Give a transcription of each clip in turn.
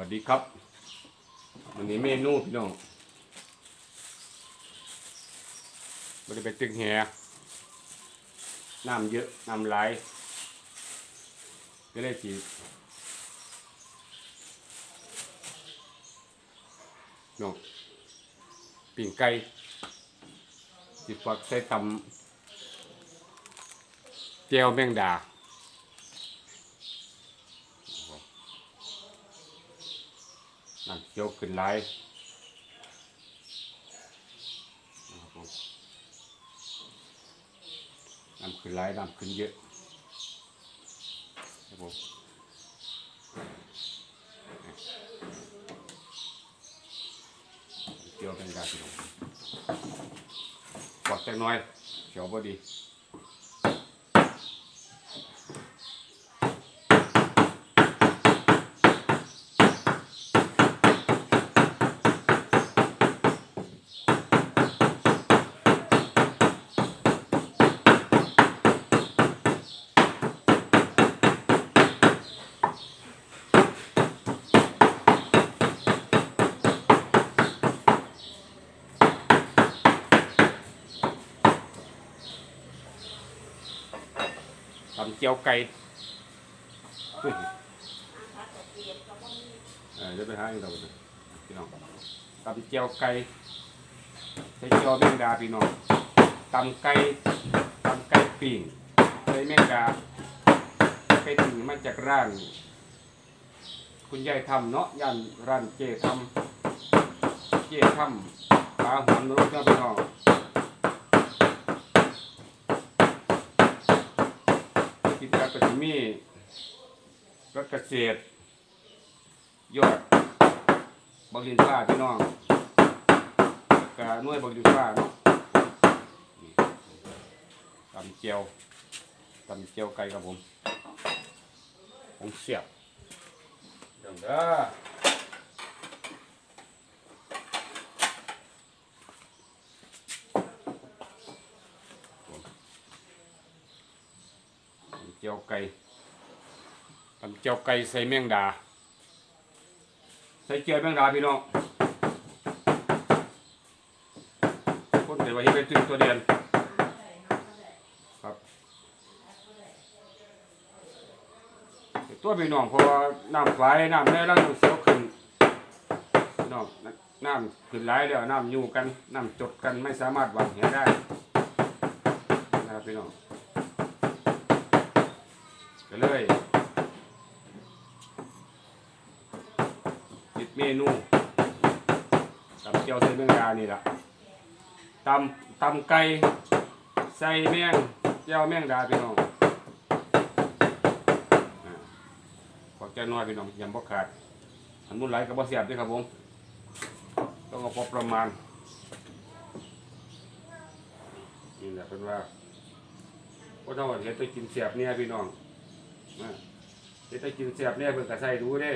วัสดีครับวันนี้เมนูพี่น้องไม่ได้ไปตึกแหน้ำเยอะ น้ำไหลายก็เลยจีน้องปิ่งไก่จิฟักใส่ตำเจียวแมงดา น้ำเขียวขึ้นไหลายนะครับผมน้ำขึ้นไหลายน้ำขึ้นเยอะครับผมเขียวเป็นการพี่น้องกอดจักน้อยเขียวพอดี เจียวไก่เออเดี๋ยวไปหาอีกแล้วกันพี่น้องตำเจียวไก่ใส่เจียวแมงดาพี่น้องตำไก่ตำไก่ปิ่งใส่แมงดาไก่ปิ่งมาจากร้าน คุณยายทำเนาะย่านร้านเจทำเจทำปลาหอมนรกเจ้าพี่น้อง กิจการก็จะ มีรถเกษตร ยอดบักดินฟ้าพี่น้องกาหน่วยบักดินฟ้าเนาะตำเจียวตำเจียวไก่ครับผมผมเสียบเดี๋ยวเด้อ จียวไก่ตำเจียวไก่ใส่แมงดา ใส่เจียวแมงดาพี่น้องคนเดี๋ยวว่าที่เป็นตึงตัวเดียนครับตัวพี่น้องเพราะว่าน้ำไหลน้ำแม่ร่างเสียวขึ้นพี่น้องน้ำขึ้นไหลแล้วน้ำอยู่กันน้ำจดกันไม่สามารถวางเหียได้นะครับพี่น้อง ก็เลยติดเมนูกับเจียวใส่แมงดานี่แหละตำตำไก่ใส่แมงเจียวแมงดาพี่น้องอ่าขอแก้น้อยพี่น้องยำบ่ขาดอันมุนไหลกับบ่เสียบด้วยครับผมต้องเอาพอประมาณนี่แหละเป็นว่าก็ต้องเห็นไปกินเสียบเนี่ยพี่น้อง อ่าเห็นไปกินเสียบเนี่ยเพิ่นก็ใส่ดูเด้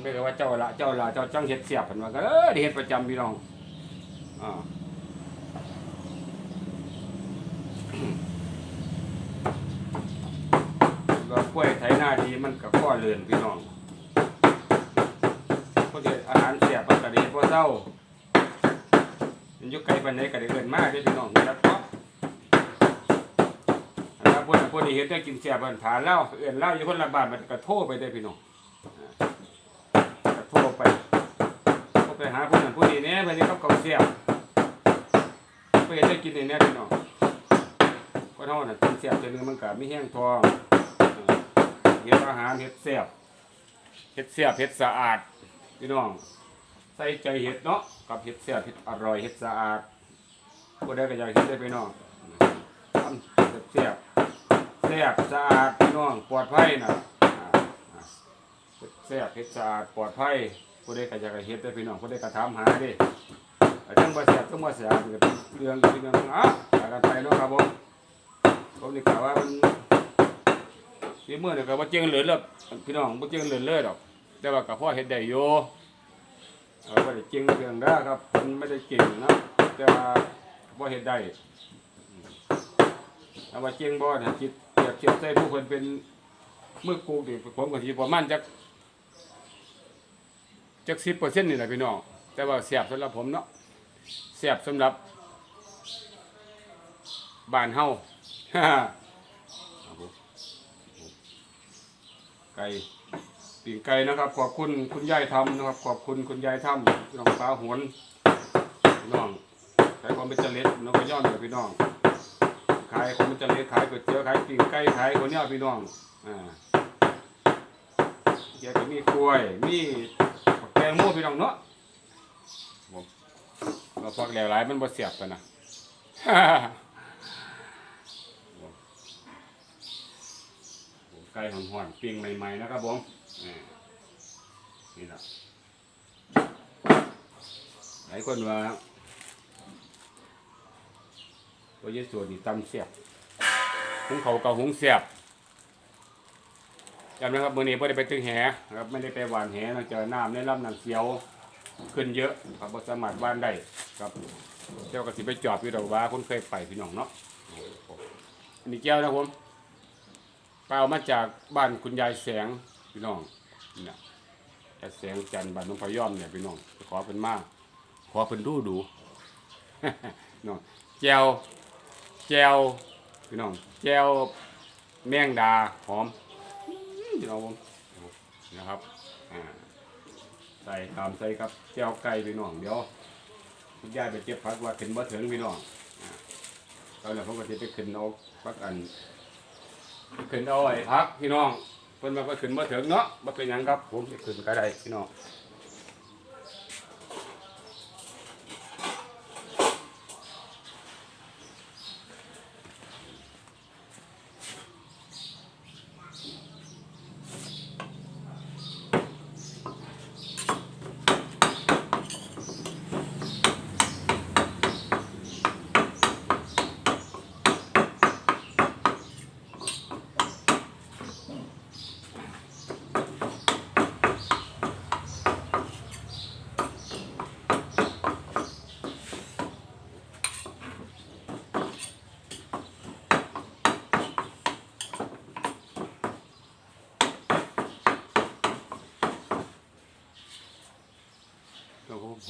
ไม่ก็ว่าเจ้าละเจ้าละเจ้าจังเห็ดเสียบเพิ่นว่าก็เออได้เห็ดประจำพี่น้องอ่าว่ากล้วยไถนาดีมันก็ข้อเลือนพี่น้องพวกเด็อาหารเสียบมันก็ได้พวกเศร้ามันอยุกไกลปานใดก็ได้เอิ้นมาเด้อพี่น้องนะครับเพราะถ้า พวกนั้นพวกนี้เห็นได้กินเสียบมันถานเล่าเอิ้นเล่าอยู่คนละบานมันก็โทรไปได้พี่น้องก็โทรไปโทรไปหาผู้นั้นผู้นี้เนี่ยไปที่เขาเขาเสียบไปเห็นได้กินในเนี้ยพี่น้องก็เท่านั้นกินเสียบจนนึงมันก็มีแห้งทองเออเฮ็ดอาหารเฮ็ดเสียบเฮ็ดเสียบเฮ็ดสะอาดพี่น้องใส่ใจเฮ็ดเนาะกับเฮ็ดเสียบเฮ็ดอร่อยเฮ็ดสะอาดผู้ใดก็อยากเฮ็ดได้พี่น้อง เสียบสะอาดพี่น้องปลอดภัยนะแซ่บเฮ็ดสะอาดปลอดภัยผู้ใดก็อยากให้เฮ็ดได้พี่น้องผู้ใดก็ถามหาด้ไอ้ทั้งบ่แซ่บทั้งบ่สะอาดมันก็เป็นเรื่องที่เรื่องอะหากันไปเนาะครับผมผมนี่กล่าวว่ามันที่มื้อนี่ก็บ่เจียงเหลือแล้วพี่น้องบ่เจียงเหลือเลยดอก แต่ว่าก็พอเฮ็ดได้อยู่เออบ่ได้เก่งเรื่องด้ครับมันไม่ได้เก่งนะแต่ว่าบ่เฮ็ดได้ถ้าว่าเก่งบ่นะคิด เปรียบเทียบใส่ผู้เพิ่นเป็นมือกูดิผมก็สิประมาณจักจัก10%นี่แหละพี่น้องแต่ว่าเสียบสำหรับผมเนาะเสียบสำหรับบ้านเฮาไก่ปีกไก่นะครับ ขอบคุณคุณยายทำนะครับ ขอบคุณคุณยายทำน้องฟ้าหวนพี่น้องขายความเป็นเจริญน้องก็ย้อนกับพี่น้องายความเป็นเจริญขายก๋วยเตี๋ยวขายปีกไก่ขายคนเนี้ยพี่น้องอ่าเดี๋ยวจะมีกล้วยมีแกงโม่พี่น้องเนาะผมเราฟักแล้วหลายมันบ่เสียบกันนะผมไก่หอนๆปิ้งใหม่ๆนะครับผมอ่านี่แหละหลายคนว่า ตัวยี่ส่วนนี่ตำเสียบหุงเขากับหุงเสียบจำนะครับมือนี้ไม่ได้ไปตึงแหนะครับไม่ได้ไปหวานแหเราเจอน้ำในลำน้ำเสียวขึ้นเยอะครับบ่สามารถว่านได้ครับเจ้าก็สิไปจอบอยู่ดอกว่าคนเคยไปพี่น้องเนาะอันนี้แก้วนะผมไปเอามาจากบ้านคุณยายแสงพี่น้องนี่นะยายแสงจันบ้านน้องพยอมเนี่ยพี่น้องขอเป็นมากขอเป็นดูดูน้องแจว แจวพี่น้องแจวแมงดาหอมอื้อพี่น้องผมนะครับอ่าใส่ตามใส่ครับแจวไก่พี่น้องเดี๋ยวคุณยายไปเก็บผักว่าขึ้นบ่ถึงพี่น้องอ่าตอนนี้ผมก็จะไปขึ้นเอาผักอันขึ้นเอาไอ้พักพี่น้องเพิ่นมาก็ขึ้นมาถึงเนาะมาเป็นหยังครับ ผมจะขึ้นก็ได้พี่น้อง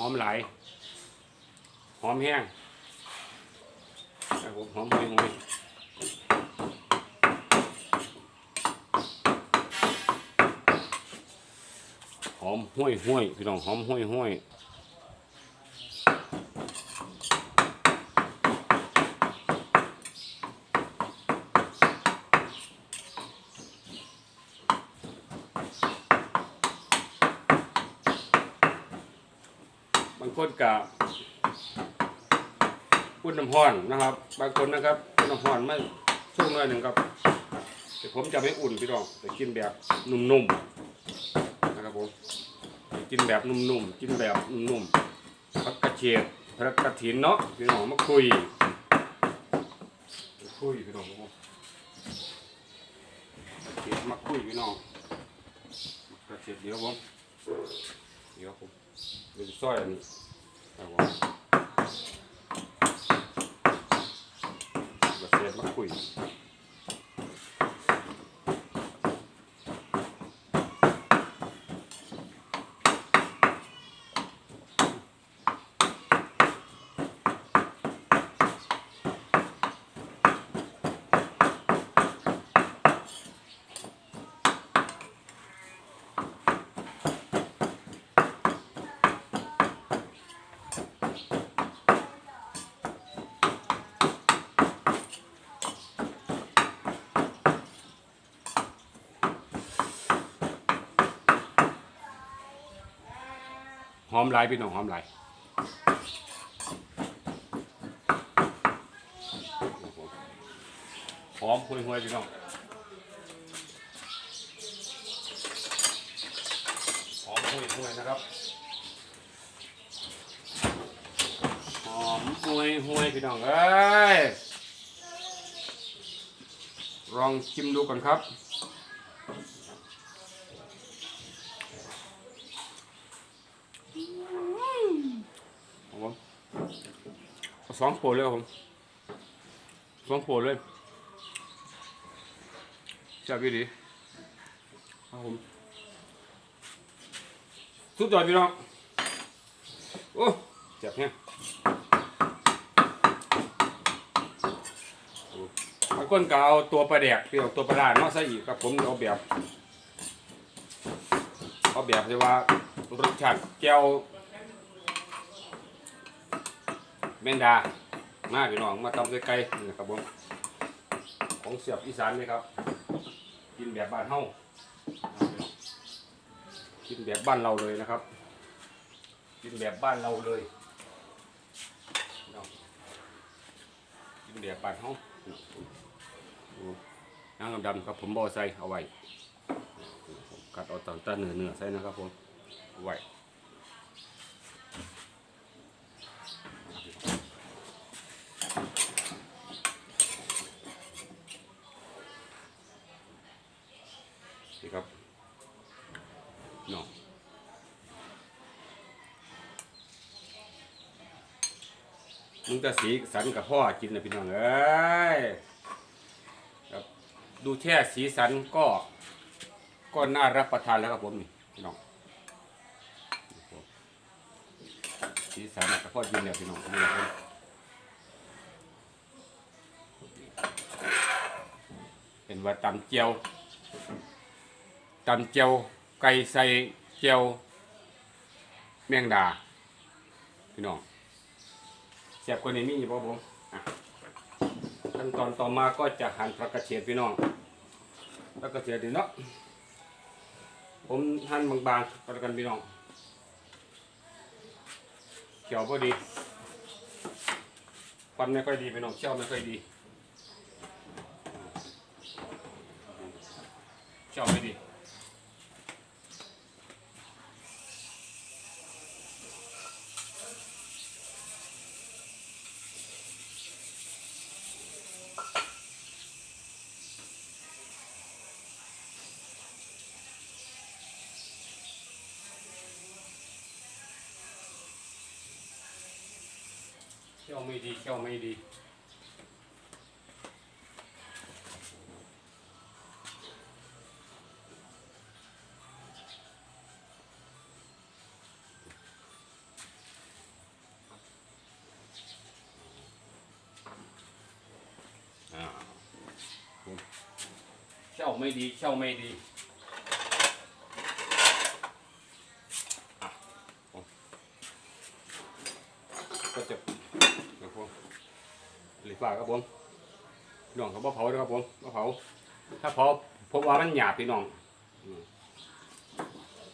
อมหลาย หอมแห้งครับผมหอมห่วยห่วยหอมห้วยห้วยพี่น้องหอมห้วยห้วยบางคน กะอุ่นน้ำห้อนนะครับ บางคนนะครับอุ่นน้ำห้อนไม่ช่วงหน่อยหนึ่งครับแต่ผมจะไม่อุ่นพี่น้องแต่กินแบบนุ่มๆนะครับผมกินแบบนุ่มๆกินแบบนุ่มๆพักกระเทียพักกระถินเนาะพี่น้องมาคุยมาคุยพี่น้องครับผมกระเทียมมาคุยพี่น้องกระเทียมเดี๋ยวผมเดี๋ยวผมเป็นซอยอันนี้ ครับผมกระเทียมมาคุย หอมหลายพี่น้องหอมหลายหอมห่วยห่วยๆพี่น้องหอมห่วยห่วยๆนะครับหอมห่วยห่วยๆพี่น้องเอ้ยลองชิมดูก่อนครับผมเอา สองโปรเลยครับผมสองโปรเลยจับดีดีครับผมสุดยอดพี่น้องโอ้จ็บแฮงโอ้บางคนก็เอาตัวปลาแดกพี่น้องตัวปลาร้าเนาะใส่อีกครับผมเอาแบบเอาแบบที่ว่ารสชาติแก้ว แมงดามาพี่น้องมาตำไกลๆนี่นะครับผมของเสียบอีสานเลยครับ กินแบบบ้านเฮากินแบบบ้านเราเลยนะครับ กินแบบบ้านเราเลยกินแบบบ้านเฮาน้ำดำๆครับผมบอใส่เอาไว้กัดเอาต่างตาเนื้อเนื้อใส่นะครับผมเอาไว้นี่ครับเนาะ มึงจะสีสันกับพ่อกินนะพี่น้องเอ้ยครับดูแค่สีสันก็ ก็น่ารับประทานแล้วครับผมนี่พี่น้องสีสันกับพ่อกินเนี่ยพี่น้องนี่และครับเป็นว่าตำเจียวตำเจียวไก่ใส่เจียวแมงดาพี่น้อง แซ่บกว่านี้มีอยู่ป่ผมขั้นตอนต่อมาก็จะหั่นผักกระเฉดพี่น้องผักกระเฉดดีเนาะผมหั่นบางๆก็แล้วกันพี่น้องเขียวพอดีฟันไม่ค่อยดีพี่น้องเชี่ยวไม่ค่อยดีเชี่ยวไม่ดี ยวไม่ดีเชี่ยวไม่ดีอ่าเชี่ยวไม่ดีเชี่ยวไม่ดี ก็จะครับผม หรือฝ่าครับผมพี่น้องเขาบ่เผานะครับผมบ่เผา ถ้าเผาผมว่ามันหยาบพี่น้องอืม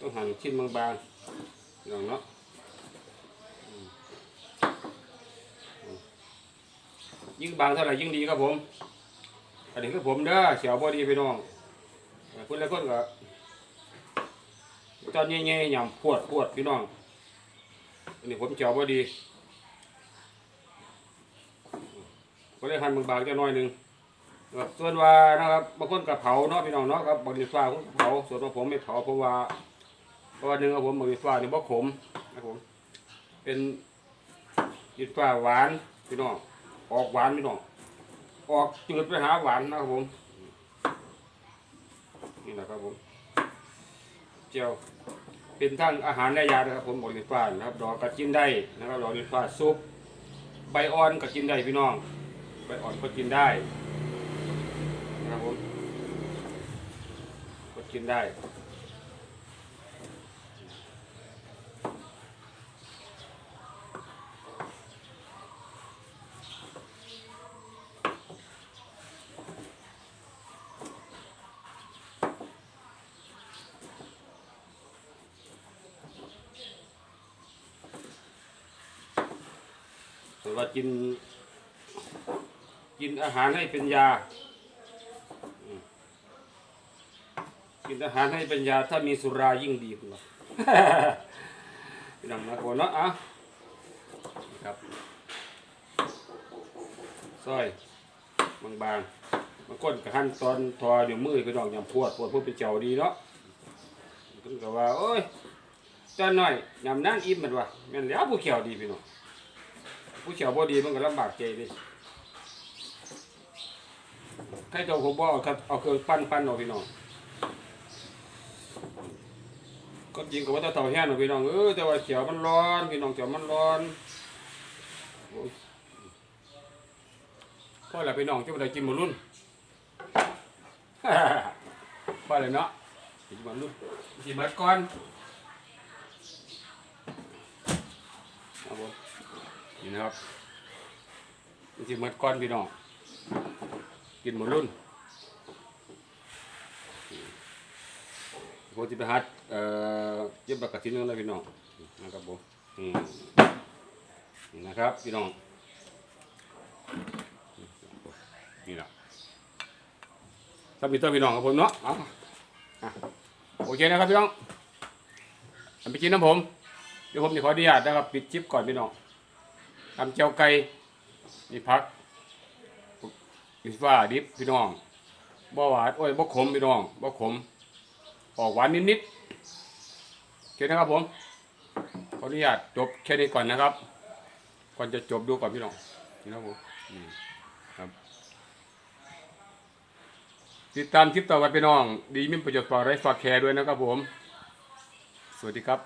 ต้องหั่นชิ้นบางๆพี่น้องเนาะอืมอืมยิ่งบางเท่าไหร่ยิ่งดีครับผม อันนี้คือผมเด้อเสียวบ่ดีพี่น้องคุณแล้วคนก็ตอนเงี้ยๆยำปวดปวดพี่น้องอันนี้ผมเจียวบ่ดี ก็เลยหั่นบางๆจะน้อยหนึ่งส่วนว่านะครับบางคนกับเผาเนาะพี่น้องเนาะครับบางทีฟ้าผมเผาส่วนว่าผมไม่เผาเพราะว่าเพราะว่าหนึ่งครับผมบางทีฟ้าเนี่ยบ่ขมนะครับผมเป็นยีฟ้าหวานพี่น้องออกหวานพี่น้องออกจืดไปหาหวานนะครับผมนี่นะครับผมเจียวเป็นทั้งอาหารและยานะครับผมบริฟ้านะครับดอกก็กินได้นะครับดอกบริฟ้าซุปใบอ่อนก็กินได้พี่น้อง ใบอ่อนก็กินได้นะครับผมก็กินได้แต่ว่ากิน กินอาหารให้เป็นยา กินอาหารให้เป็นยา ถ้ามีสุรายิ่งดีคุณว่าพี่น้องนะคนเนาะอะครับซอยบางบางบางคนกับขั้นตอนทอเดี๋ยวมือพี่น้องยำพวดพวดพวกเป็นเจ้าดีเนาะคุณก็ว่าโอ้ยจอนหน่อยยำนั่งอิ่มมันวะแม่นแล้วผู้เขียวดีพี่น้องผู้เขียวบ่ดีมันก็ลำบากใจดิ ใครเจ้าผมบอกครับเอาเครื่องปั้นปั้นเอาพี่น้องก็จริงกับว่าตะเต่าแห้งหน่อยพี่น้องเออแต่ว่าเขียวมันร้อนพี่น้องเขียวมันร้อนพ่อแหละพี่น้องจะไปได้กินหมูรุ่นพ่อเลยเนาะกินหมูรุ่นกินเบิดก่อนครับผมนี่นะครับกินเบิดก่อนพี่น้อง กินหมูรุ่นผมจะไปหาเอ่อเย็บบักกะทินึงเลยพี่น้องนะครับผมอืมนะครับพี่น้องนี่นะถ้ามีตัวพี่น้องกับผมเนาะโอเคนะครับพี่น้องอันไปกินน้ำผมเดี๋ยวผมจะขออนุญาตนะครับปิดชิปก่อนพี่น้องทำเจียวไก่นี่พัก อิสว่าดิบพี่น้องบ่หวานโอ้ยบ่ขมพี่น้องบ่ขม ออกหวานนิดๆโอเคนะครับผมขออนุญาตจบแค่นี้ก่อนนะครับ ก่อนจะจบดูก่อนพี่น้องนี่นะผมอืมครับ ติดตามคลิปต่อไปพี่น้อง ดีมีประโยชน์ฝากไรฝากแคร์ด้วยนะครับผม สวัสดีครับ